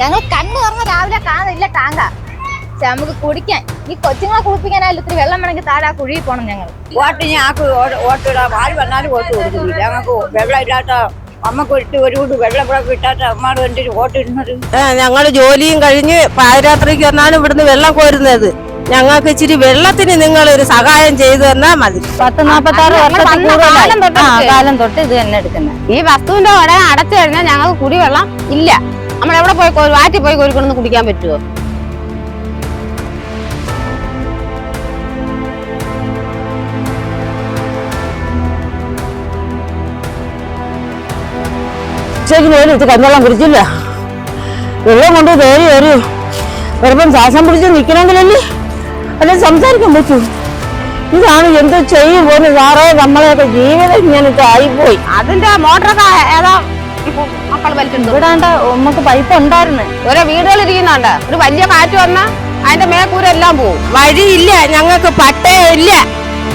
ഞങ്ങൾ കണ്ണു തുറന്ന രാവിലെ കാണുന്നില്ല ടാങ്ക. പക്ഷെ നമുക്ക് കുടിക്കാൻ. ഈ കൊച്ചുങ്ങളെ കുളിപ്പിക്കാനായാലും ഇത്തിരി വെള്ളം വേണമെങ്കിൽ താഴെ ആ കുഴിയിൽ പോകണം ഞങ്ങൾ. വോട്ട് ഞങ്ങൾക്ക് വോട്ടിടാം ആര് വന്നാലും വോട്ട് കൊടുക്കുന്നില്ല. ഞങ്ങൾക്ക് വെള്ളം ഇല്ലാത്ത അമ്മയ്ക്ക് ഒരിട്ട് ഒരു കൂട്ട് വെള്ളം ഇവിടെ കിട്ടാത്ത അമ്മയുടെ വേണ്ടി വോട്ട് ഇടുന്നത്. ഞങ്ങൾ ജോലിയും കഴിഞ്ഞ് പാതിരാത്രിക്ക് വന്നാലും ഇവിടുന്ന് വെള്ളം കോരുന്നത്. ഞങ്ങൾക്ക് ഇച്ചിരി വെള്ളത്തിന് നിങ്ങൾ ഒരു സഹായം ചെയ്തു തന്നാ മതി. പത്ത് നാപ്പത്തി ആറ് വർഷം കാലം തൊട്ട് ആ, കാലം തൊട്ട് ഇത് തന്നെ എടുക്കുന്നത്. ഈ വസ്തുവിന്റെ കട അടച്ചു കഴിഞ്ഞാൽ ഞങ്ങൾക്ക് കുടിവെള്ളം ഇല്ല. നമ്മൾ എവിടെ പോയി വാറ്റി പോയി കോരിക്കൊണ്ടൊന്ന് കുടിക്കാൻ പറ്റുമോ ഉച്ചയ്ക്ക് നേരി ഇത് കഞ്ഞവെള്ളം കുടിച്ചില്ല. വെള്ളം കൊണ്ട് നേരി ഒരു വരുമ്പം ശ്വാസം പിടിച്ച് നിൽക്കണമെങ്കിലല്ലേ? അല്ലെ സംസാരിക്കാൻ പറ്റൂ? ഇതാണ് എന്ത് ചെയ്യും പോലും സാറേ നമ്മളെയൊക്കെ ജീവിതം ഇങ്ങനത്തെ ആയിപ്പോയി അതിന്റെ മോട്ടറൊക്കെ ഏതാ വലിച്ചിട്ടുണ്ട് നമുക്ക് പൈപ്പ് ഉണ്ടായിരുന്നു. ഓരോ വീടുകൾ ഇരിക്കുന്നുണ്ട്. ഒരു വലിയ കാറ്റ് വന്നാ അതിന്റെ പോവും. വഴിയില്ല ഞങ്ങൾക്ക് പട്ടയില്ല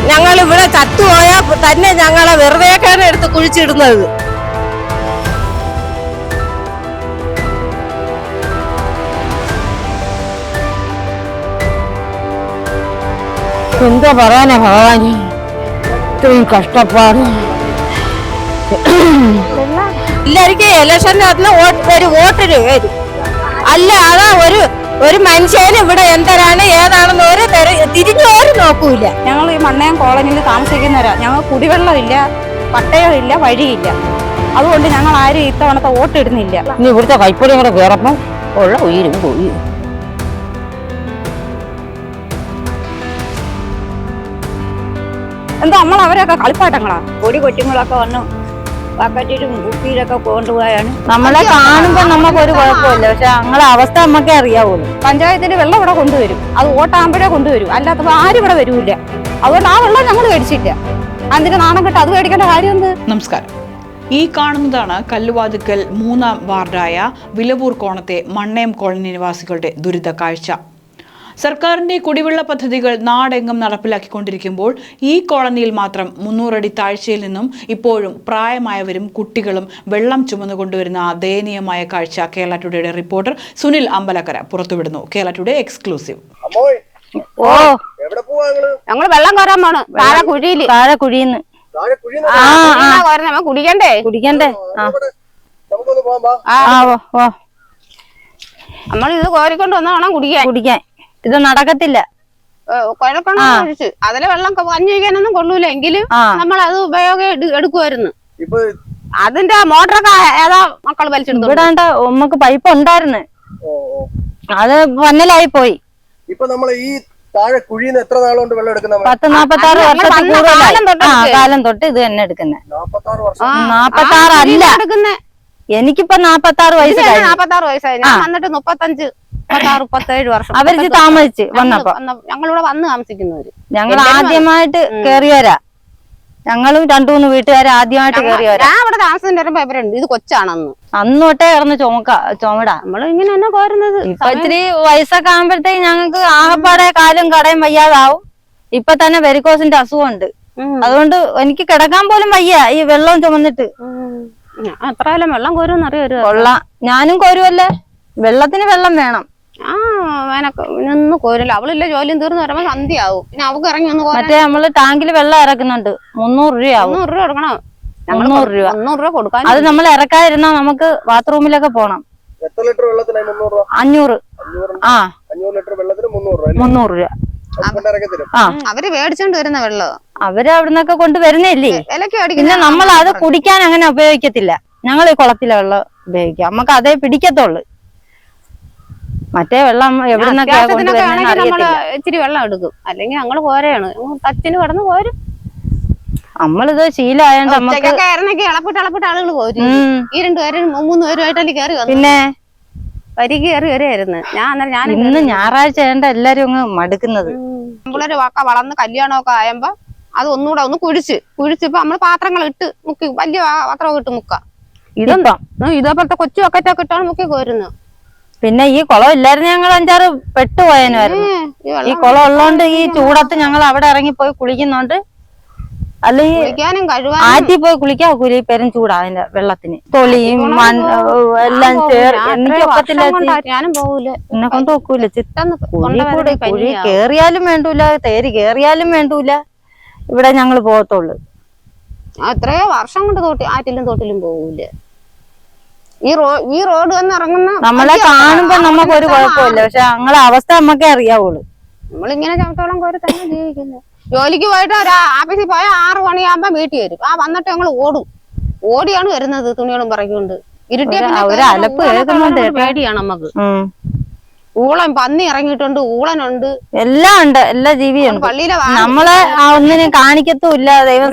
ഞങ്ങൾ ഇവിടെ ചത്തുപോയാൽ തന്നെ ഞങ്ങളെ വെറുതെയൊക്കെയാണ് എടുത്ത് കുഴിച്ചിടുന്നത്. എന്താ പറയാനാ ഭഗവാൻ ഇത്രയും കഷ്ടപ്പാട്. എല്ലാവർക്കും ഇലക്ഷനകത്ത് വോട്ട് ഒരു വോട്ടിന് വരും. അല്ല അതാ ഒരു ഒരു മനുഷ്യന് ഇവിടെ എന്തരാണ് ഏതാണെന്ന് ഒരു തെര- തിരിഞ്ഞു ഓരോ നോക്കൂല ഞങ്ങൾ ഈ മണ്ണയം കോളനിയിൽ താമസിക്കുന്നവരാ. ഞങ്ങൾ കുടിവെള്ളമില്ല പട്ടയമില്ല വഴിയില്ല. അതുകൊണ്ട് ഞങ്ങൾ ആരും ഇത്തവണത്തെ വോട്ട് ഇടുന്നില്ല. ഇനി ഇവിടുത്തെ കൈപ്പൊടി കൂടെ കയറപ്പം ഉള്ള ഉയരും പോയി. എന്താ നമ്മൾ അവരൊക്കെ കളിപ്പാട്ടങ്ങളാ? പൊടി കൊച്ചുങ്ങളൊക്കെ വന്ന്. ബക്കറ്റിലും കുപ്പിയിലൊക്കെ കൊണ്ടുപോയാണ് നമ്മളെ കാണുമ്പോ നമുക്ക് ഒരു കുഴപ്പമില്ല. പക്ഷെ ഞങ്ങളെ അവസ്ഥ നമുക്കേ അറിയാവുള്ളൂ. പഞ്ചായത്തിന്റെ വെള്ളം ഇവിടെ കൊണ്ടുവരും. അത് ഓട്ടാകുമ്പോഴേ കൊണ്ടുവരും. അല്ലാത്തപ്പോൾ ആരും ഇവിടെ വരൂല്ല. അതുകൊണ്ട് ആ വെള്ളം ഞങ്ങൾ മേടിച്ചില്ല. അതിന്റെ നാണം കിട്ടും അത് മേടിക്കേണ്ട കാര്യം എന്ത്? നമസ്കാരം. ഈ കാണുന്നതാണ് കല്ലുവാതുക്കൽ മൂന്നാം വാർഡായ വിലവൂർ കോണത്തെ മണ്ണയം കോളനി നിവാസികളുടെ ദുരിത കാഴ്ച. സർക്കാരിന്റെ കുടിവെള്ള പദ്ധതികൾ നാടെങ്ങും നടപ്പിലാക്കിക്കൊണ്ടിരിക്കുമ്പോൾ ഈ കോളനിയിൽ മാത്രം മുന്നൂറടി താഴ്ചയിൽ നിന്നും ഇപ്പോഴും പ്രായമായവരും കുട്ടികളും വെള്ളം ചുമന്നുകൊണ്ടുവരുന്ന ദയനീയമായ കാഴ്ച കേരള ടുഡേയുടെ reporter Sunil Ambalakkara പുറത്തുവിടുന്നു. Kerala today exclusive. ഓ. എവിടെ പോവാ നിങ്ങൾ? ഞങ്ങൾ വെള്ളം കോരാൻ പോണ്. താഴെ കുഴിയിൽ. താഴെ കുഴിയുന്ന്. കുടിക്കണ്ടേ? കുടിക്കണ്ടേ? നമ്മൾ ഇത് കോരിക്കൊണ്ട് വന്നാണോ വേണം കുടിക്കാൻ. കുടിക്കാൻ. ഇത് നടക്കത്തില്ല. ഒഴിച്ച്. അതിലെ വെള്ളം കഞ്ഞി വയ്ക്കാനൊന്നും കൊള്ളൂല. എങ്കിലും നമ്മൾ അത് ഉപയോഗം എടു- എടുക്കുമായിരുന്നു അതിന്റെ മോട്ടറൊക്കെ ഏതാ മക്കൾ വലിച്ചെടുത്തു ഇവിടാണ്ട് നമുക്ക് പൈപ്പ് ഉണ്ടായിരുന്നു. അത് പന്നലായി പോയി. ഇപ്പൊ നമ്മൾ ഈ താഴെ കുഴിന്ന് എത്ര നാളുകൊണ്ട് വെള്ളം എടുക്കുന്ന പത്ത് നാപ്പത്തി ആറ് വർഷത്തിൽ കൂടുതലായി. ആ കാലം തൊട്ട് ഇത് തന്നെ എടുക്കുന്നത് നാപ്പത്തി ആറ് അല്ല എടുക്കുന്നേ. എനിക്കിപ്പോ നാപ്പത്തി ആറ് വയസ്സ് നാപ്പത്തി ആറ് വയസ്സായി. ഞാൻ വന്നിട്ട് മുപ്പത്തഞ്ച് മുപ്പത്താറ് മുപ്പത്തേഴ് വർഷം. അവർ താമസിച്ച് വന്നപ്പോ. ഞങ്ങളിവിടെ വന്ന് താമസിക്കുന്നവര്. ഞങ്ങൾ ആദ്യമായിട്ട്. കേറിയവരാ. ഞങ്ങളും രണ്ടു മൂന്ന് വീട്ടുകാർ ആദ്യമായിട്ട് കേറിയവരാ. ഞാൻ ഇവിടെ താമസത്തിന്റെ വരുമ്പോ ഇവരുണ്ട്. ഇത് കൊച്ചാണെന്ന്. അന്ന് തൊട്ടേ കിടന്ന് ചുമക്ക ചുമടാ. നമ്മൾ ഇങ്ങനെ തന്നെ കോരുന്നത് ഇപ്പൊ ഇത്തിരി വയസ്സൊക്കെ ആകുമ്പോഴത്തേക്ക് ഞങ്ങൾക്ക് ആകപ്പാടെ കാലും കടയും വയ്യാതാവും. ഇപ്പൊ തന്നെ വെരിക്കോസിന്റെ അസുഖമുണ്ട്. അതുകൊണ്ട് എനിക്ക് കിടക്കാൻ പോലും വയ്യ. ഈ വെള്ളം ചുമന്നിട്ട്. കാലം വെള്ളം കോരുമെന്ന് അറിയാം കൊള്ളാം. ഞാനും കോരുവല്ലേ? വെള്ളത്തിന് വെള്ളം വേണം. ആ വേനൊക്കെ നിന്ന് കോരില്ല അവളില്ല ജോലിയും തീർന്നു വരുമ്പോ സന്ധ്യയാവും. പിന്നെ അവക്ക് ഇറങ്ങി ഒന്ന് മറ്റേ നമ്മൾ ടാങ്കിൽ വെള്ളം ഇറക്കുന്നുണ്ട്. മുന്നൂറ് രൂപയാവും. മുന്നൂറ് രൂപ കൊടുക്കണം. ഞങ്ങൾ മുന്നൂറ് രൂപ. മുന്നൂറ് രൂപ കൊടുക്കാൻ അത് നമ്മൾ ഇറക്കാതിരുന്നാ നമുക്ക് ബാത്റൂമിലൊക്കെ പോണം. എത്ര ലിറ്റർ വെള്ളത്തിന് മുന്നൂറ് രൂപ? അഞ്ഞൂറ്. ആ. അഞ്ഞൂറ് ലിറ്റർ വെള്ളത്തിന് മുന്നൂറ് രൂപ? മുന്നൂറ് രൂപ. ആ. അവർ മേടിച്ചോണ്ട് വരുന്ന വെള്ളം? അവർ അവിടുന്നൊക്കെ കൊണ്ട് വരുന്നില്ലേ പിന്നെ നമ്മൾ അത് കുടിക്കാൻ അങ്ങനെ ഉപയോഗിക്കത്തില്ല. ഞങ്ങൾ ഈ കുളത്തിലെ വെള്ളം ഉപയോഗിക്കാം. നമുക്ക് അതേ പിടിക്കത്തുള്ളു. മറ്റേ വെള്ളം ആണെങ്കിൽ നമ്മൾ ഇച്ചിരി വെള്ളം എടുക്കും. അല്ലെങ്കിൽ അങ്ങൾ പോരെയാണ് ഞങ്ങൾ തച്ചിന് കടന്ന് കോരും നമ്മളിത് ശീലായോണ്ട് നമുക്ക് ഇളപ്പിട്ട് ഇളപ്പിട്ട് ആളുകൾ പോരും. ഈ രണ്ടുപേരും മൂന്ന് പേരുമായിട്ടല്ലേ കയറി പിന്നെ? വരി കയറി വരെയായിരുന്നു ഞാൻ അന്നേരം ഞാൻ ഇന്ന് ഞായറാഴ്ച ആയണ്ട എല്ലാരും അങ്ങ് മടുക്കുന്നത്. നമ്മളൊരു വാക്ക വളർന്ന് കല്യാണമൊക്കെ ആയപ്പോ അത് ഒന്നുകൂടെ ഒന്ന് കുഴിച്ച് കുഴിച്ചിപ്പോ നമ്മൾ പാത്രങ്ങൾ ഇട്ട് മുക്കി വലിയ പാത്രമൊക്കെ ഇട്ട് മുക്കാം. ഇതെന്താ? ഇതേപോലത്തെ കൊച്ചു ബക്കറ്റൊക്കെ ഇട്ടാണ് മുക്കി കോരുന്നത്. പിന്നെ ഈ കുളം ഇല്ലായിരുന്നു ഞങ്ങൾ അഞ്ചാറ് പെട്ടുപോയനായിരുന്നു ഏ, ഈ കുളം ഉള്ളോണ്ട് ഈ ചൂടത്ത് ഞങ്ങൾ അവിടെ ഇറങ്ങി പോയി കുളിക്കുന്നോണ്ട് അല്ലെങ്കിൽ ആറ്റി പോയി കുളിക്കാൻ കുലി പേരും ചൂടാ അതിന്റെ വെള്ളത്തിന്. തൊളിയും എല്ലാം എന്നെ കൊണ്ട് ഒക്കൂല. പെട്ടെന്ന് കുഴി കൂടി കുഴി. കേറിയാലും വേണ്ടൂല തേര് കേറിയാലും വേണ്ടൂല. ഇവിടെ ഞങ്ങൾ പോകത്തുള്ളു. അത്രയോ വർഷം കൊണ്ട് തോട്ടി ആറ്റിലും തോട്ടിലും പോകൂല ഈ റോ ഈ റോഡ് വന്ന് ഇറങ്ങുന്ന നമ്മളെ കാണുമ്പോ നമുക്ക് ഒരു കുഴപ്പമില്ല. പക്ഷെ ഞങ്ങളെ അവസ്ഥ നമുക്കേ അറിയാവുള്ളൂ. നമ്മളിങ്ങനെ ചവിട്ടോളം കോരി തന്നെ ജീവിക്കുന്നു. ജോലിക്ക് പോയിട്ട് ഒരു ആഫീസിൽ പോയാൽ ആറ് മണിയാകുമ്പോ വീട്ടിൽ വരും. ആ വന്നിട്ട് ഞങ്ങൾ ഓടും. ഓടിയാണ് വരുന്നത് തുണികളും പറക്കൊണ്ട് ഇരുട്ടിയ ഒരു- അലപ്പ്. പേടിയാണ് നമുക്ക്. ഊളൻ പന്നി ഇറങ്ങിയിട്ടുണ്ട് ഊളനുണ്ട്. എല്ലാം ഉണ്ട് എല്ലാ ജീവിയും പള്ളിയിലെ നമ്മളെ ഒന്നിനെ ഒന്നിനും കാണിക്കത്തുമില്ല ദൈവം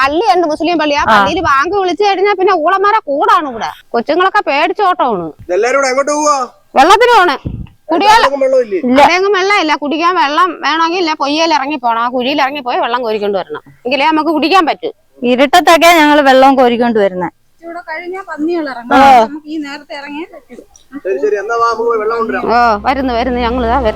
പള്ളിയുണ്ട് മുസ്ലിം പള്ളി. ആ പള്ളിയിൽ ബാങ്ക് വിളിച്ചു കഴിഞ്ഞാൽ പിന്നെ ഊളന്മാരെ കൂടാണ് ഇവിടെ. കൊച്ചുങ്ങളൊക്കെ പേടിച്ചോട്ടമാണ് വെള്ളത്തിന് പോണേ കുടിവെള്ളം വെള്ളമില്ലേ വെള്ളം ഇല്ല? കുടിക്കാൻ വെള്ളം വേണമെങ്കിൽ ഇല്ല. പൊയ്യയിൽ ഇറങ്ങി പോണം. ആ കുഴിയിൽ ഇറങ്ങി പോയി വെള്ളം കോരിക്കൊണ്ട് വരണം. എങ്കിലേ നമുക്ക് കുടിക്കാൻ പറ്റൂ. ഇരുട്ടത്തൊക്കെ ഞങ്ങൾ വെള്ളം കോരിക്കൊണ്ട് വരുന്നത് കഴിഞ്ഞാൽ പന്നികൾ നമുക്ക് പോയി വെള്ളം കൊണ്ടുവരാം ഓ വരുന്നു വരുന്നു. ഞങ്ങളിതാ ഇതാ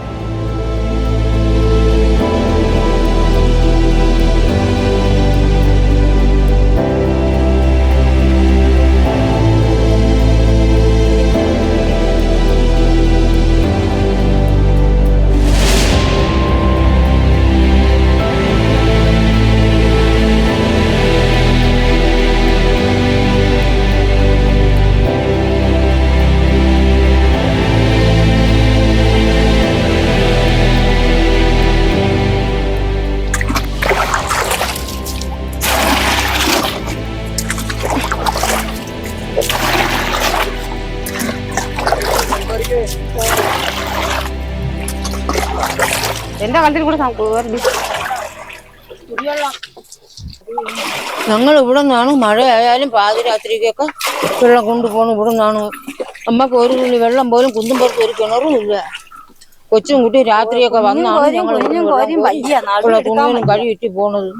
കലത്തിൽ കൂടെ ഞങ്ങൾ ഇവിടെ നിന്നാണ് മഴയായാലും പാതിരാത്രിക്കൊക്കെ വെള്ളം കൊണ്ടുപോകണം ഇവിടെ നിന്നാണ് അമ്മയ്ക്ക് ഒരു തുള്ളി വെള്ളം പോലും കുന്തുമ്പുറത്ത് ഒരു കിണറും ഇല്ല. കൊച്ചും കുട്ടി രാത്രിയൊക്കെ വന്നാണ് ഞങ്ങൾ തുണികളും കഴിയിട്ട് പോണത്.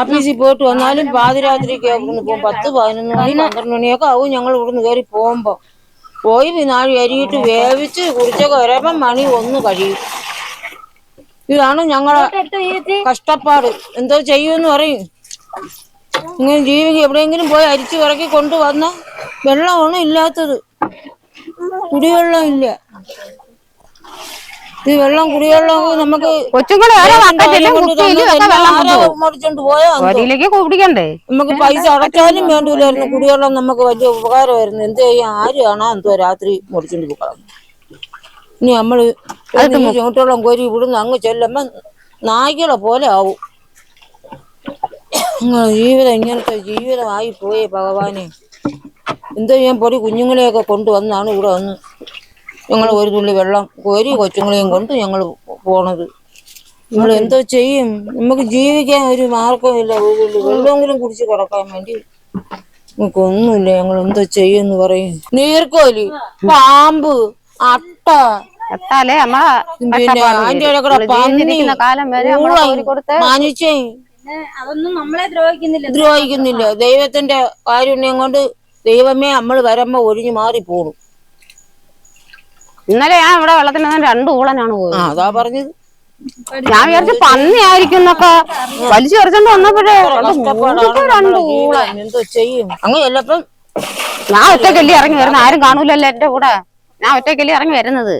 ആഫീസിൽ പോയിട്ട് വന്നാലും പാതിരാത്രിക്ക് ഇവിടുന്ന് പോകും. പത്ത് പതിനൊന്ന് മണി പന്ത്രണ്ട് മണിയൊക്കെ ആവും ഞങ്ങൾ ഇവിടുന്ന് കയറി പോകുമ്പോ. പോയി നാഴി അരിയിട്ട് വേവിച്ച് കുടിച്ചൊക്കെ വരുമ്പം മണി ഒന്ന് കഴിയും. ഇതാണ് ഞങ്ങളെ കഷ്ടപ്പാട്. എന്തോ ചെയ്യുമെന്ന് പറയും. ഇങ്ങനെ ജീവി എവിടെയെങ്കിലും പോയി അരിച്ചു ഇറക്കി കൊണ്ടുവന്ന വെള്ളമാണ് ഇല്ലാത്തത്. കുടിവെള്ളം ഇല്ല. ഈ വെള്ളം കുടിവെള്ളം നമുക്ക് പോയാ കുടിക്കണ്ടേ? നമുക്ക് പൈസ അടച്ചാലും വേണ്ടൂലായിരുന്നു കുടിവെള്ളം നമുക്ക് വലിയ ഉപകാരമായിരുന്നു. എന്ത് ചെയ്യാൻ ആര് കാണാ എന്തോ രാത്രി മുറിച്ചോണ്ട് പോകാം ഇനി നമ്മൾ ചൂട്ടോളം കോരി ഇവിടുന്ന് അങ്ങ് ചെല്ലുമ്പോ നായ്ക്കളെ പോലെ ആവും. ജീവിതം ഇങ്ങനത്തെ ജീവിതമായി പോയേ ഭഗവാനെ. എന്തോ ഞാൻ പൊടി കുഞ്ഞുങ്ങളെയൊക്കെ കൊണ്ടുവന്നാണ് ഇവിടെ വന്ന് ഞങ്ങൾ ഒരു തുള്ളി വെള്ളം കോരി കൊച്ചുങ്ങളെയും കൊണ്ട് ഞങ്ങൾ പോണത്. നമ്മൾ എന്തോ ചെയ്യും? നമുക്ക് ജീവിക്കാൻ ഒരു മാർഗമില്ല ഒരു തുള്ളി വെള്ളമെങ്കിലും കുടിച്ച് കിടക്കാൻ വേണ്ടി. നമുക്ക് ഒന്നുമില്ല ഞങ്ങൾ എന്തോ ചെയ്യുമെന്ന് പറയും. നീർക്കോലി പാമ്പ് അട്ട. എത്താലേ അമ്മ ജീവിച്ചിരിക്കുന്ന കാലം വരെ ഊളൻ, കൊടുത്ത് മനുഷ്യൻ അതൊന്നും നമ്മളെ ദ്രോഹിക്കുന്നില്ല. ദ്രോഹിക്കുന്നില്ല. ദൈവത്തിന്റെ കാരുണ്യം കൊണ്ട് ദൈവമേ നമ്മൾ വരുമ്പോ ഒഴിഞ്ഞു മാറി പോണു. ഇന്നലെ ഞാൻ ഇവിടെ വെള്ളത്തിന് രണ്ടു രണ്ട് ഊളനാണ് പോയത്. അതാ പറഞ്ഞത്. ഞാൻ വിചാരിച്ചു പന്നി ആയിരിക്കും എന്നൊക്കെ വലിച്ചു പറിച്ചോണ്ട് വന്നപ്പോഴേ രണ്ടു കഷ്ടപ്പാടാണ് രണ്ട് നമ്മുടെ ഊള എന്തോ ചെയ്യും. അങ്ങ് ചെല്ലപ്പം ഞാൻ ഒറ്റക്കല്ലി ഇറങ്ങി വരുന്ന ആരും കാണൂലല്ലോ എന്റെ കൂടെ? ഞാൻ ഒറ്റക്കല്ലേ ഇറങ്ങി വരുന്നത്.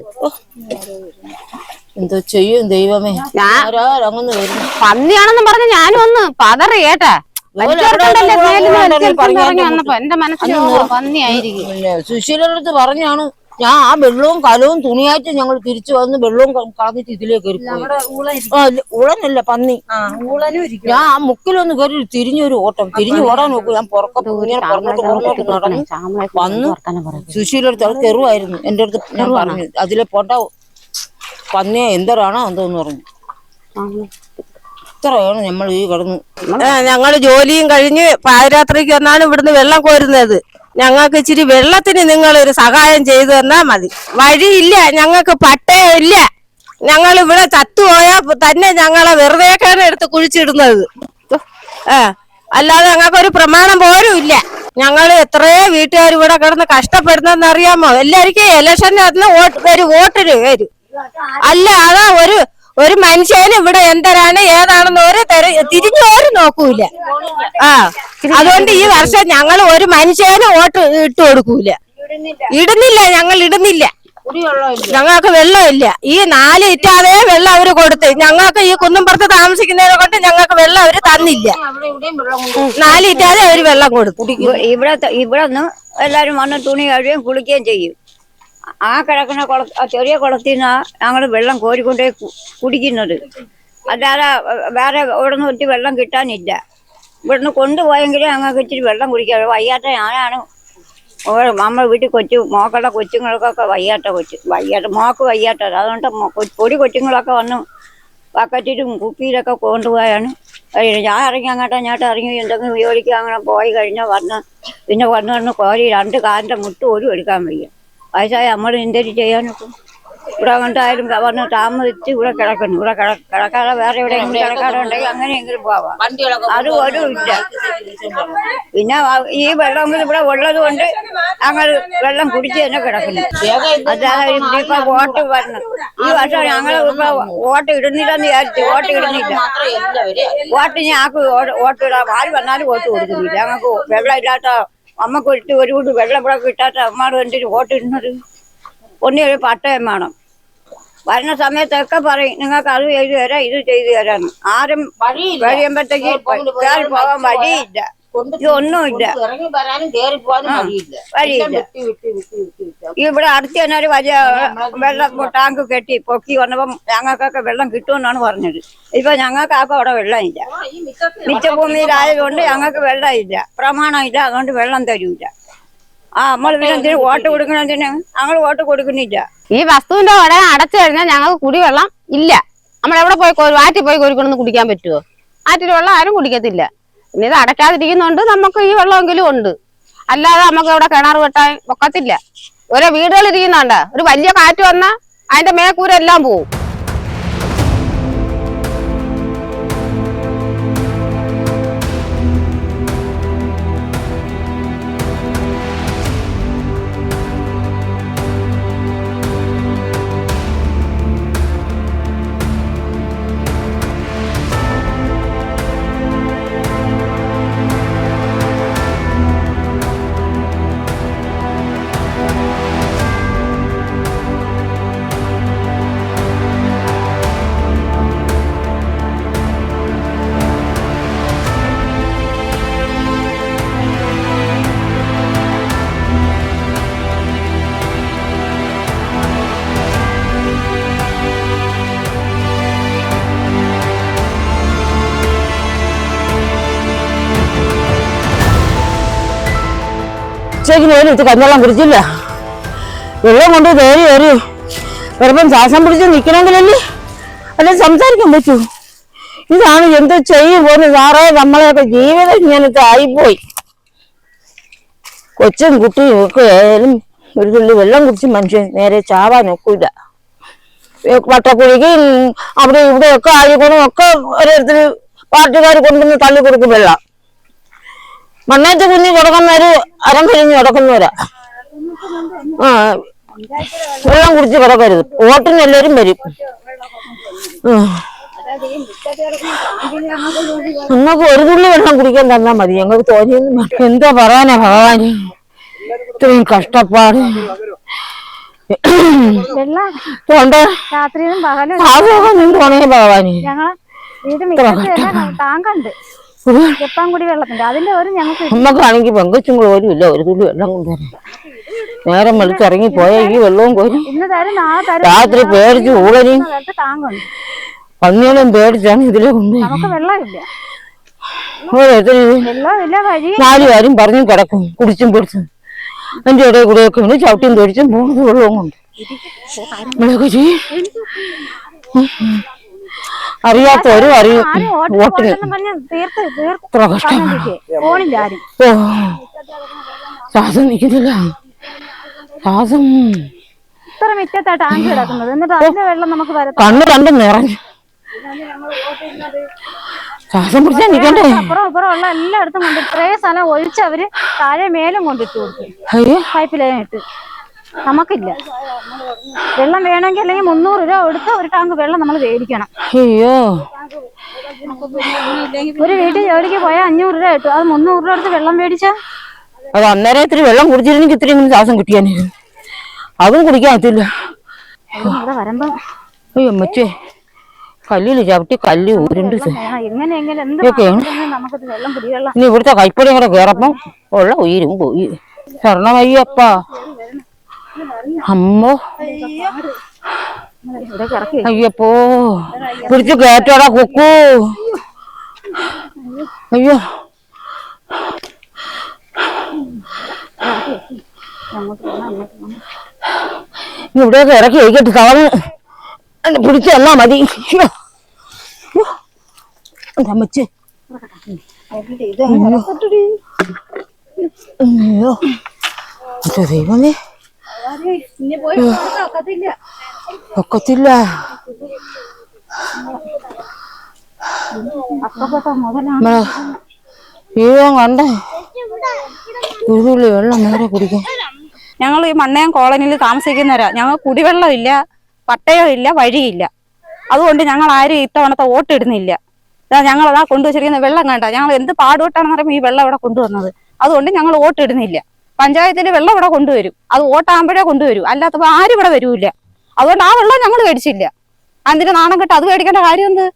എന്തോ ചെയ്യും ദൈവമേ. ഞാൻ ആരാരങ്ങന്ന് വരുന്നു. പന്നിയാണെന്ന് പറഞ്ഞ് ഞാനും ഒന്ന് പതറി കേട്ടാ. വലിച്ചെടുക്കണ്ടല്ലേ ഇറങ്ങി വന്നപ്പോ എന്റെ മനസ്സിൽ പന്നിയായിരിക്കും. സുശീലടുത്ത് പറഞ്ഞാണ്. ഞാൻ ആ വെള്ളവും കലവും തുണിയായിട്ട് ഞങ്ങൾ തിരിച്ചു വന്ന് വെള്ളവും കളഞ്ഞിട്ട് ഇതിലേക്ക് ഉളനല്ല പന്നി. ഞാൻ ആ മുക്കിലൊന്ന് കയറി തിരിഞ്ഞൊരു ഓട്ടം. തിരിഞ്ഞു ഓടാൻ നോക്കും. ഞാൻ പുറത്തോട്ട് പുറകോട്ട് നടന്നു വന്ന് സുശീലടുത്ത് അത് തെറുവായിരുന്നു എന്റെ അടുത്ത് ഞാൻ പറഞ്ഞു അതിലെ പൊട്ട പന്നിയെ എന്തരാണോ എന്തോന്ന് പറഞ്ഞു. ഇത്രയാണ് നമ്മൾ ഈ കിടന്നു. ഞങ്ങൾ ജോലിയും കഴിഞ്ഞ് പാതിരാത്രിക്ക് വന്നാണ് ഇവിടുന്ന് വെള്ളം കോരുന്നത്. ഞങ്ങൾക്ക് ഇച്ചിരി വെള്ളത്തിന് നിങ്ങൾ ഒരു സഹായം ചെയ്തു തന്നാ മതി. വഴിയില്ല ഞങ്ങൾക്ക് പട്ടയം ഇല്ല. ഞങ്ങൾ ഇവിടെ ചത്തുപോയാ തന്നെ ഞങ്ങളെ വെറുതെ എടുത്ത് കുഴിച്ചിടുന്നത്. ആ അല്ലാതെ ഞങ്ങൾക്ക് ഒരു പ്രമാണം പോലും ഇല്ല. ഞങ്ങൾ എത്രയോ വീട്ടുകാർ ഇവിടെ കിടന്ന് കഷ്ടപ്പെടുന്നെന്ന് അറിയാമോ? എല്ലാവർക്കും ഇലക്ഷന് അതിന് വോട്ട് വരും വോട്ടിന് വരും. അല്ല അതാ ഒരു ഒരു മനുഷ്യന് ഇവിടെ എന്തരാണ് ഏതാണെന്ന് ഒരു തെര- തിരിഞ്ഞു ഒരു നോക്കൂല. ആ അതുകൊണ്ട് ഈ വർഷം ഞങ്ങൾ ഒരു മനുഷ്യന് വോട്ട് ഇട്ട് കൊടുക്കൂല. ഇടുന്നില്ല ഞങ്ങൾ ഇടുന്നില്ല. ഞങ്ങൾക്ക് വെള്ളമില്ല ഈ നാല് ഇറ്റാതെ വെള്ളം അവർ കൊടുത്ത് ഞങ്ങൾക്ക് ഈ കുന്നുംപുറത്ത് താമസിക്കുന്നതിനെ കൊണ്ട് ഞങ്ങൾക്ക് വെള്ളം അവർ തന്നില്ല. നാല് ഇറ്റാതെ അവർ വെള്ളം കൊടുത്തു. ഇവിടെ ഇവിടെ എല്ലാരും വന്ന് തുണി കഴുകുകയും കുളിക്കുകയും ചെയ്യും. ആ കിടക്കുന്ന കുള ചെറിയ കുളത്തിൽ നിന്നാ ഞങ്ങൾ വെള്ളം കോരിക്കൊണ്ടേ കുടിക്കുന്നത്. അല്ലാതെ വേറെ ഇവിടെ നിന്ന് ഒത്തിരി വെള്ളം കിട്ടാനില്ല. ഇവിടുന്ന് കൊണ്ടുപോയെങ്കിലേ ഞങ്ങൾക്ക് ഇച്ചിരി വെള്ളം കുടിക്കാൻ വയ്യാത്ത ഞാനാണ്. നമ്മൾ വീട്ടിൽ കൊച്ചു മോക്കളുടെ കൊച്ചുങ്ങൾക്കൊക്കെ വയ്യാത്ത കൊച്ചു വയ്യാത്ത മോക്ക് വയ്യാത്തത്. അതുകൊണ്ട് പൊടി കൊച്ചുങ്ങളൊക്കെ വന്ന് ബക്കറ്റിലും കുപ്പിയിലൊക്കെ കൊണ്ടുപോയാണ്. ഞാൻ ഇറങ്ങി അങ്ങോട്ട് അങ്ങോട്ട് ഇറങ്ങി എന്തെങ്കിലും ജോലിക്ക് അങ്ങനെ പോയി കഴിഞ്ഞാൽ വന്ന് പിന്നെ വന്ന് വന്ന് കോരി രണ്ട് കാലിന്റെ മുട്ട് ഒരു എടുക്കാൻ വയ്യ. വയസ്സായ നമ്മൾ എന്തെങ്കിലും ചെയ്യാനൊക്കെ. ഇവിടെ കൊണ്ടായാലും വന്ന് താമസിച്ച് ഇവിടെ കിടക്കുന്നു. ഇവിടെ കിട- കിടക്കാതെ വേറെ എവിടെയെങ്കിലും കിടക്കാതെ ഉണ്ടെങ്കിൽ അങ്ങനെയെങ്കിലും പോവാം. അത് ഒരു ഇല്ല. പിന്നെ ഈ വെള്ളമെങ്കിലും ഇവിടെ ഉള്ളത് കൊണ്ട് ഞങ്ങൾ വെള്ളം കുടിച്ച് തന്നെ കിടക്കുന്നു. അദ്ദേഹം ഇപ്പൊ വോട്ട് വരണം. ഈ വർഷം ഞങ്ങൾ ഇപ്പൊ വോട്ട് ഇടുന്നില്ലെന്ന് വിചാരിച്ചു വോട്ട് ഇടുന്നില്ല. വോട്ട് ഞാൻ ആക്ക് വോട്ട് ഇടാം ആര് വന്നാലും വോട്ട് കൊടുക്കുന്നില്ല. ഞങ്ങൾക്ക് വെള്ളം ഇല്ലാത്ത അമ്മയ്ക്ക് ഒരിട്ട് ഒരു കൂട്ട് വെള്ളം ഇവിടെ കിട്ടാത്ത അമ്മമാർ ഒരു വോട്ട് ഇടുന്നത് ഒന്നി ഒരു പട്ടയം വേണം. വരുന്ന സമയത്തൊക്കെ പറയും നിങ്ങൾക്ക് അത് ചെയ്തു തരാം ഇത് ചെയ്തു തരാം. ആരും കഴിയുമ്പോഴത്തേക്ക് കയറി പോകാൻ വഴിയില്ല. ഇതൊന്നുമില്ല ആ, വഴിയില്ല. ഇവിടെ അടുത്ത് തന്നെ ഒരു വലിയ വെള്ളം ടാങ്ക് കെട്ടി പൊക്കി വന്നപ്പം ഞങ്ങൾക്കൊക്കെ വെള്ളം കിട്ടുമെന്നാണ് പറഞ്ഞത്. ഇപ്പൊ ഞങ്ങൾക്കൊക്കെ അവിടെ വെള്ളമില്ല. മിച്ചഭൂമിയിലായതുകൊണ്ട് ഞങ്ങൾക്ക് വെള്ളമില്ല. പ്രമാണമില്ല. അതുകൊണ്ട് വെള്ളം തരൂല. ആ നമ്മൾ പിന്നെ എന്തിനു വോട്ട് കൊടുക്കണതിന് ഞങ്ങൾ വോട്ട് കൊടുക്കുന്നില്ല. ഈ വസ്തുവിന്റെ ഉടനെ അടച്ചു കഴിഞ്ഞാൽ ഞങ്ങൾക്ക് കുടിവെള്ളം ഇല്ല. നമ്മൾ എവിടെ പോയി ആറ്റിൽ പോയി കോരിക്കൊണ്ടൊന്ന് കുടിക്കാൻ പറ്റുമോ ആറ്റിൽ വെള്ളം ആരും കുടിക്കത്തില്ല. പിന്നെ ഇത് അടയ്ക്കാതിരിക്കുന്നതുകൊണ്ട് നമുക്ക് ഈ വെള്ളമെങ്കിലും ഉണ്ട്. അല്ലാതെ നമുക്ക് ഇവിടെ കിണർ വെട്ടാൻ ഒക്കത്തില്ല. ഓരോ വീടുകൾ ഇരിക്കുന്നുണ്ട്. ഒരു വലിയ കാറ്റ് വന്നാൽ അതിന്റെ മേക്കൂരെല്ലാം പോവും. ഉച്ചയ്ക്ക് നേരി ഇത് കഞ്ഞെള്ളം കുടിച്ചില്ല? വെള്ളം കൊണ്ട് നേരി കയറി. വെറുപ്പം ശ്വാസം പിടിച്ച് നിൽക്കണമെങ്കിലല്ലേ അല്ലെ സംസാരിക്കാൻ പറ്റൂ? ഇതാണ് എന്ത് ചെയ്യും പോലും സാറേ നമ്മളെയൊക്കെ ജീവിതം ഇങ്ങനത്തെ ആയിപ്പോയി. കൊച്ചും കുട്ടിയും ഒക്കെ ആയാലും ഒരു തുള്ളി വെള്ളം കുടിച്ച് മനുഷ്യൻ നേരെ ചാവാൻ ഒക്കില്ല വട്ടക്കുഴിക്ക് അവിടെ ഇവിടെ ഒക്കെ ആയിക്കോണം ഒക്കെ ഓരോരുത്തർ പാർട്ടിക്കാർ കൊണ്ടുവന്ന് തള്ളി കൊടുക്കും വെള്ളം. മണ്ണേറ്റ് കുഞ്ഞി കിടക്കുന്നവര് അരം കഴിഞ്ഞ് കിടക്കുന്നവരാ. ആ വെള്ളം കുടിച്ച് കിടക്കരുത്. ഓട്ടിന് എല്ലാവരും വരും. നിങ്ങൾക്ക് ഒരു തുള്ളി വെള്ളം കുടിക്കാൻ തന്നാ മതി. ഞങ്ങൾക്ക് തോന്നിയൊന്നും. എന്താ പറയാനാ ഭഗവാന്? ഇത്രയും കഷ്ടപ്പാട്. തൊണ്ട. രാത്രിയിലും പകലും പോണേ ഭഗവാന്. ഞങ്ങളെ വീട് മിക്കത്ത് ജപ്പാൻ കുടി വെള്ളത്തിന്റെ അതിന്റെ ഒരു ഞങ്ങൾക്ക് നമ്മക്കാണെങ്കിൽ പെങ്കൊച്ചും പോലും ഇല്ല ഒരു തുള്ളി വെള്ളം കൊണ്ടുവരാം. നേരം വെളിച്ചിറങ്ങി പോയ ഈ വെള്ളവും കോരും. ഇന്ന് തരും നാളെ തരും. രാത്രി പേടിച്ച് ഊളനെയും ടാങ്കുണ്ട് പന്നികളും പേടിച്ചാണ് ഇതിലെ കൊണ്ടുപോയി നമുക്ക് വെള്ളമില്ല. വെള്ളമില്ല വഴി. നാല് കാര്യം പറഞ്ഞു കിടക്കും കുടിച്ചും പൊടിച്ചും എന്റെ ഇടയിൽ കൂടെ ഒക്കെ ഉണ്ട് ചവിട്ടിയും തൊടിച്ചും പോകുന്നത് വെള്ളവും കൊണ്ട്. നമ്മളൊക്കെ ചെയ്യും. അറിയാത്തവരും അറിയും വോട്ടിന് ഇത്ര കഷ്ടമാണ് ഓ. ശ്വാസം നിൽക്കുന്നില്ല. ശ്വാസം. ഇത്ര മിറ്റത്താ ടാങ്ക് കിടക്കുന്നത്. എന്നിട്ട് അതിന്റെ വെള്ളം നമുക്ക് കണ്ണ് കണ്ടു നിറഞ്ഞു. ശ്വാസം പിടിച്ചാ നിക്കണ്ടേ അപ്പുറം അപ്പുറം ഉള്ള എല്ലായിടത്തും കൊണ്ട് ഇത്രയും സ്ഥലം ഒഴിച്ച് അവർ താഴെ മേലും കൊണ്ടിട്ട് കൊടുത്തു. അയ്യോ. പൈപ്പ് ലൈൻ ഇട്ട്. നമുക്കില്ല. വെള്ളം വേണമെങ്കിൽ അല്ലെങ്കിൽ മുന്നൂറ് രൂപ കൊടുത്ത് ഒരു ടാങ്ക് വെള്ളം നമ്മൾ വേടിക്കണം അയ്യോ. ഒരു വീട്ടിൽ ജോലിക്ക് പോയാൽ അഞ്ഞൂറ് രൂപ കിട്ടും. അത് മുന്നൂറ് രൂപ എടുത്ത് വെള്ളം മേടിച്ചാ? അത് അന്നേരം ഇത്തിരി വെള്ളം കുടിച്ചിരുന്നെങ്കിൽ ഇത്തിരി ഇങ്ങനെ ശ്വാസം കിട്ടിയാനായിരുന്നു. അതും കുടിക്കാൻ പറ്റില്ല ഇവിടെ വരുമ്പോ അയ്യോ മച്ചേ കല്ലിൽ ചവിട്ടി കല്ല് ഊരുണ്ട് ഇനി ഇവിടുത്തെ കൈപ്പൊടി കൂടെ കയറപ്പം ഉള്ള ഉയരും പോയി. ശരണമയ്യപ്പ. അമ്മോ. അയ്യപ്പോ. പിടിച്ചു കേറ്റോടാ കുക്കു. അയ്യോ. ഇവിടെയൊക്കെ ഇറക്കി വയ്ക്കട്ടെ തളർന്ന് പിടിച്ചു തന്നാ മതി. അമ്മച്ചി? അയ്യോ. ദൈവമേ. ഒക്കത്തില്ല ദൈവം കണ്ടേ വെള്ളം നേരെ കുടിക്കാൻ. ഞങ്ങൾ ഈ മണ്ണയം കോളനിയിൽ താമസിക്കുന്നവരാ. ഞങ്ങൾ കുടിവെള്ളം ഇല്ല പട്ടയം ഇല്ല വഴിയില്ല. അതുകൊണ്ട് ഞങ്ങൾ ആരും ഇത്തവണത്തെ വോട്ടിടുന്നില്ല ഇടുന്നില്ല. ഞങ്ങൾ അതാ കൊണ്ടുവച്ചിരിക്കുന്ന വെള്ളം കണ്ട. ഞങ്ങൾ എന്ത് പാടുപെട്ടാണെന്ന് പറയുമ്പോൾ ഈ വെള്ളം ഇവിടെ കൊണ്ടുവന്നത്. അതുകൊണ്ട് ഞങ്ങൾ വോട്ടിടുന്നില്ല പഞ്ചായത്തിൽ വെള്ളം ഇവിടെ കൊണ്ടുവരും. അത് ഓട്ടാകുമ്പോഴേ കൊണ്ടുവരും. അല്ലാത്തപ്പോൾ ആരും ഇവിടെ വരൂല്ല. അതുകൊണ്ട് ആ വെള്ളം ഞങ്ങൾ മേടിച്ചില്ല. അതിന്റെ നാണം കെട്ട് അത് മേടിക്കേണ്ട കാര്യം എന്ത്?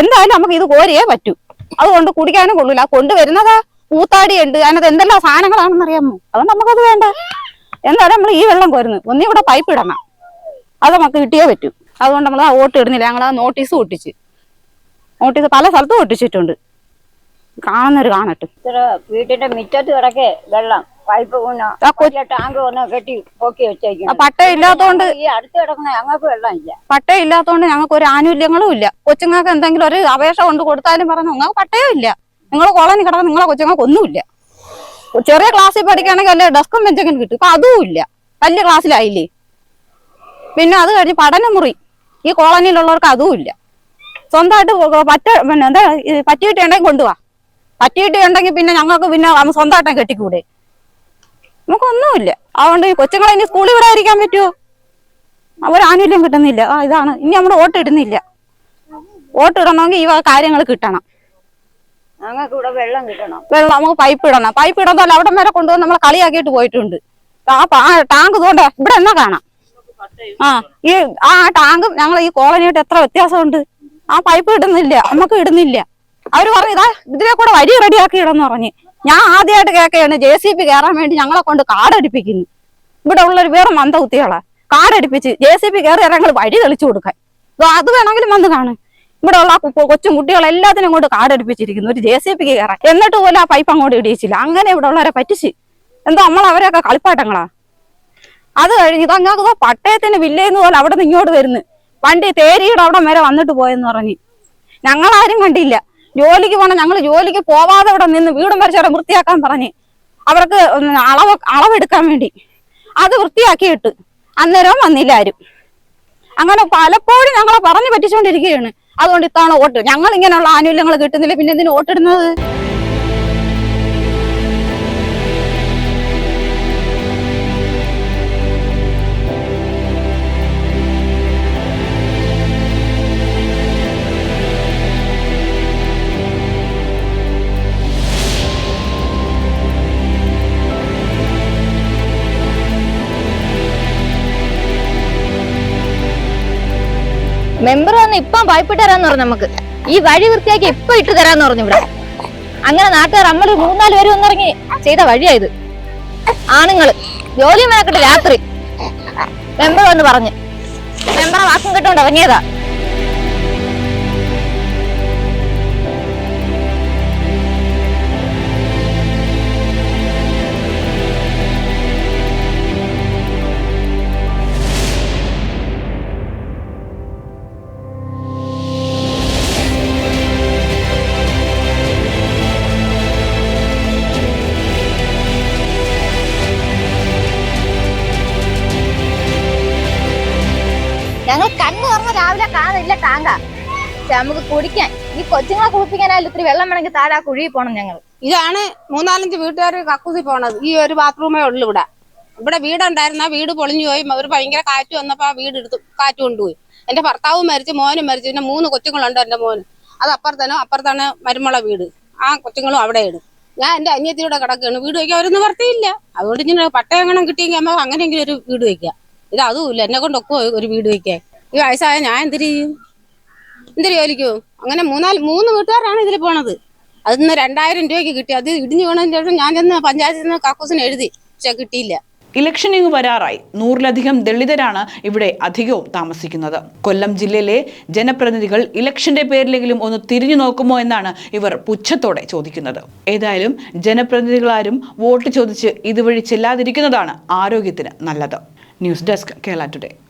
എന്തായാലും നമുക്ക് ഇത് കോരിയേ പറ്റൂ. അതുകൊണ്ട് കുടിക്കാനും കൊള്ളൂല. കൊണ്ടുവരുന്നതാ പൂത്താടിയുണ്ട് അതിനകത്ത് എന്തെല്ലാം സാധനങ്ങളാണെന്ന് അറിയാമോ? അതുകൊണ്ട് നമുക്കത് വേണ്ട. എന്തായാലും നമ്മൾ ഈ വെള്ളം കോരുന്നു ഒന്നും ഇവിടെ പൈപ്പ് ഇടണം. അത് നമുക്ക് കിട്ടിയേ പറ്റൂ. അതുകൊണ്ട് നമ്മൾ ആ വോട്ട് ഇടുന്നില്ല. ഞങ്ങൾ ആ നോട്ടീസ് ഒട്ടിച്ച്. നോട്ടീസ് പല സ്ഥലത്തും ഒട്ടിച്ചിട്ടുണ്ട്. കാണുന്നൊരു കാണട്ടെ. വീട്ടിന്റെ മിറ്റത്ത് കിടക്കേ വെള്ളം. പൈപ്പ് വലിയ ടാങ്ക് ഒന്ന് കെട്ടി പൊക്കി ആ വെച്ചേക്കുന്നു പട്ടയം ഇല്ലാത്തതുകൊണ്ട് ഈ അടുത്ത് കിടക്കുന്ന ഞങ്ങൾക്ക് വെള്ളം ഇല്ല പട്ടയം ഇല്ലാത്തതുകൊണ്ട് ഞങ്ങൾക്ക് ഒരു ആനുകൂല്യങ്ങളും ഇല്ല. കൊച്ചുങ്ങൾക്ക് എന്തെങ്കിലും ഒരു അപേക്ഷ കൊണ്ട് കൊടുത്താലും പറഞ്ഞു നിങ്ങൾക്ക് പട്ടയം ഇല്ല. നിങ്ങൾ കോളനി കിടക്കുന്ന നിങ്ങളെ കൊച്ചുങ്ങൾക്ക് ഒന്നുമില്ല ചെറിയ ക്ലാസ്സിൽ പഠിക്കുകയാണെങ്കിൽ അല്ലെ ഡെസ്കും ബെഞ്ചെങ്കിലും കിട്ടും. ഇപ്പൊ അതും ഇല്ല. വലിയ ക്ലാസ്സിലായില്ലേ പിന്നെ അത് കഴിഞ്ഞ് പഠനമുറി. ഈ കോളനിയിലുള്ളവർക്ക് അതും ഇല്ല. സ്വന്തമായിട്ട് പറ്റ പിന്നെ എന്താ പറ്റിയിട്ടുണ്ടെങ്കിൽ കൊണ്ടുപോവാ പറ്റിയിട്ടുണ്ടെങ്കിൽ പിന്നെ ഞങ്ങൾക്ക് പിന്നെ സ്വന്തമായിട്ടാണ് സ്വന്തമായിട്ട് കെട്ടിക്കൂടെ? നമുക്കൊന്നുമില്ല. അതുകൊണ്ട് ഈ കൊച്ചുങ്ങളെ ഇനി സ്കൂളിൽ വിടാതിരിക്കാൻ പറ്റുമോ? അവർ ആനുകൂല്യം കിട്ടുന്നില്ല. ആ ഇതാണ്. ഇനി നമ്മൾ വോട്ട് ഇടുന്നില്ല. വോട്ട് ഇടണമെങ്കിൽ ഈ കാര്യങ്ങൾ കിട്ടണം. ഞങ്ങൾക്ക് ഇവിടെ വെള്ളം കിട്ടണം. വെള്ളം നമുക്ക് പൈപ്പ് ഇടണം. പൈപ്പ് ഇടുന്നതല്ല അവിടെ വരെ കൊണ്ടുവന്ന് നമ്മളെ കളിയാക്കിയിട്ട് പോയിട്ടുണ്ട്. ആ ടാങ്ക് തോണ്ടേ ഇവിടെ എന്നാ കാണാം? ആ ഈ ആ ടാങ്കും ഞങ്ങൾ ഈ കോളനിയായിട്ട് എത്ര വ്യത്യാസമുണ്ട്? ആ പൈപ്പ് ഇടുന്നില്ല. നമുക്ക് ഇടുന്നില്ല. അവർ പറഞ്ഞു ഇതാ ഇതിലെ കൂടെ വരി റെഡിയാക്കി ഇടന്ന് പറഞ്ഞ്. ഞാൻ ആദ്യമായിട്ട് കേൾക്കുകയാണ് ജെ സി പി കയറാൻ വേണ്ടി ഞങ്ങളെ കൊണ്ട് കാടടിപ്പിക്കുന്നു. ഇവിടെ ഉള്ളൊരു വേറെ മന്ദ കുത്തികളാ കാടടിപ്പിച്ച് ജെ സി പി കയറി ഞങ്ങൾ വഴി തെളിച്ചു കൊടുക്കാൻ. അത് വേണമെങ്കിലും വന്ന് കാണും. ഇവിടെ ഉള്ള കൊച്ചും കുട്ടികളെ എല്ലാത്തിനും കൊണ്ട് കാടടിപ്പിച്ചിരിക്കുന്നു. ഒരു ജെ സി പിക്ക് കയറാൻ എന്നിട്ട് പോലും ആ പൈപ്പ് അങ്ങോട്ട് ഇടിയിച്ചില്ല. അങ്ങനെ ഇവിടെ ഉള്ളവരെ പറ്റിച്ച്. എന്തോ നമ്മൾ അവരെയൊക്കെ കളിപ്പാട്ടങ്ങളാ. അത് കഴിഞ്ഞ് ഇതങ്ങാക്ക് പട്ടയത്തിന് വില്ലേന്ന് പോലെ അവിടെ നിന്ന് ഇങ്ങോട്ട് വരുന്നു. വണ്ടി തേരിയുടെ അവിടെ വരെ വന്നിട്ട് പോയെന്ന് പറഞ്ഞ്. ഞങ്ങളാരും കണ്ടില്ല. ജോലിക്ക് പോണ. ഞങ്ങൾ ജോലിക്ക് പോവാതെ ഇവിടെ നിന്ന് വീടും പരിസരം വൃത്തിയാക്കാൻ പറഞ്ഞ് അവർക്ക് അളവ് അളവെടുക്കാൻ വേണ്ടി അത് വൃത്തിയാക്കിയിട്ട് അന്നേരവും വന്നില്ല ആരും. അങ്ങനെ പലപ്പോഴും ഞങ്ങളെ പറഞ്ഞു പറ്റിച്ചുകൊണ്ടിരിക്കുകയാണ് അതുകൊണ്ട് ഇത്തവണ വോട്ട്. ഞങ്ങൾ ഇങ്ങനെയുള്ള ആനുകൂല്യങ്ങൾ കിട്ടുന്നില്ല. പിന്നെ എന്തിനു വോട്ടിടുന്നത്? മെമ്പർ വന്ന് ഇപ്പം പൈപ്പ് ഇട്ട് തരാന്ന് പറഞ്ഞു നമുക്ക്. ഈ വഴി വൃത്തിയാക്കി ഇപ്പൊ ഇട്ട് തരാന്ന് പറഞ്ഞു ഇവിടെ. അങ്ങനെ നാട്ടുകാർ നമ്മൾ മൂന്നാൽ പേര് വന്നിറങ്ങി ചെയ്ത വഴിയായത് ആണുങ്ങൾ. ജോലി മെനക്കെട്ട് രാത്രി. മെമ്പർ വന്ന് പറഞ്ഞു. മെമ്പറെ വാക്കും കിട്ടുകൊണ്ട് ഇറങ്ങിയതാ. പക്ഷെ നമുക്ക് കുടിക്കാൻ. ഈ കൊച്ചുങ്ങളെ കുളിപ്പിക്കാനായാലും ഇത്തിരി വെള്ളം വേണമെങ്കിൽ താഴെ കുഴിയിൽ പോണം ഞങ്ങൾ ഇതാണ് മൂന്നാലഞ്ച് വീട്ടുകാർ കക്കൂസി പോണത്. ഈ ഒരു ബാത്റൂമേ ഉള്ളു ഇവിടെ. ഇവിടെ വീടുണ്ടായിരുന്ന വീട് പൊളിഞ്ഞു പോയി. ഒരു ഭയങ്കര കാറ്റ് വന്നപ്പോ ആ വീട് എടുത്തു കാറ്റ് കൊണ്ടുപോയി. എന്റെ ഭർത്താവും മരിച്ചു മോനും മരിച്ചു. പിന്നെ മൂന്ന് കൊച്ചുങ്ങളുണ്ട് എന്റെ മോന്. അത് അപ്പുറത്തന്നെ അപ്പുറത്താണ് മരുമള വീട്. ആ കൊച്ചുങ്ങളും അവിടെ ഇടും ഞാൻ എന്റെ അന്യത്തിയുടെ കിടക്കുകയാണ് വീട് വയ്ക്കാൻ അവരൊന്നും വർത്തിയില്ല അതുകൊണ്ട് ഇങ്ങനെ പട്ടയങ്ങണം കിട്ടിയെങ്കിൽ അമ്മ അങ്ങനെയെങ്കിലും ഒരു വീട് വയ്ക്കുക ഇത് അതുമില്ല. എന്നെ കൊണ്ടൊക്കെ ഒരു വീട് വയ്ക്കാൻ. ഈ വയസ്സായ ഞാൻ എന്തിനു ജോലിക്കും അങ്ങനെ മൂന്നാൽ മൂന്ന് വീട്ടുകാരാണ് ഇതിൽ പോണത്. അതിന്ന് രണ്ടായിരം രൂപയ്ക്ക് കിട്ടി. അത് ഇടിഞ്ഞു വീണതിന് ശേഷം ഞാൻ ചെന്ന് പഞ്ചായത്തിൽ നിന്ന് കക്കൂസിന് എഴുതി. പക്ഷെ കിട്ടിയില്ല. ഇലക്ഷനിങ് വരാറായി. നൂറിലധികം ദളിതരാണ് ഇവിടെ അധികവും താമസിക്കുന്നത്. കൊല്ലം ജില്ലയിലെ ജനപ്രതിനിധികൾ ഇലക്ഷന്റെ പേരിലെങ്കിലും ഒന്ന് തിരിഞ്ഞു നോക്കുമോ എന്നാണ് ഇവർ പുച്ഛത്തോടെ ചോദിക്കുന്നത്. ഏതായാലും ജനപ്രതിനിധികളാരും വോട്ട് ചോദിച്ച് ഇതുവഴി ചെല്ലാതിരിക്കുന്നതാണ് ആരോഗ്യത്തിന് നല്ലത്. News desk Kerala today.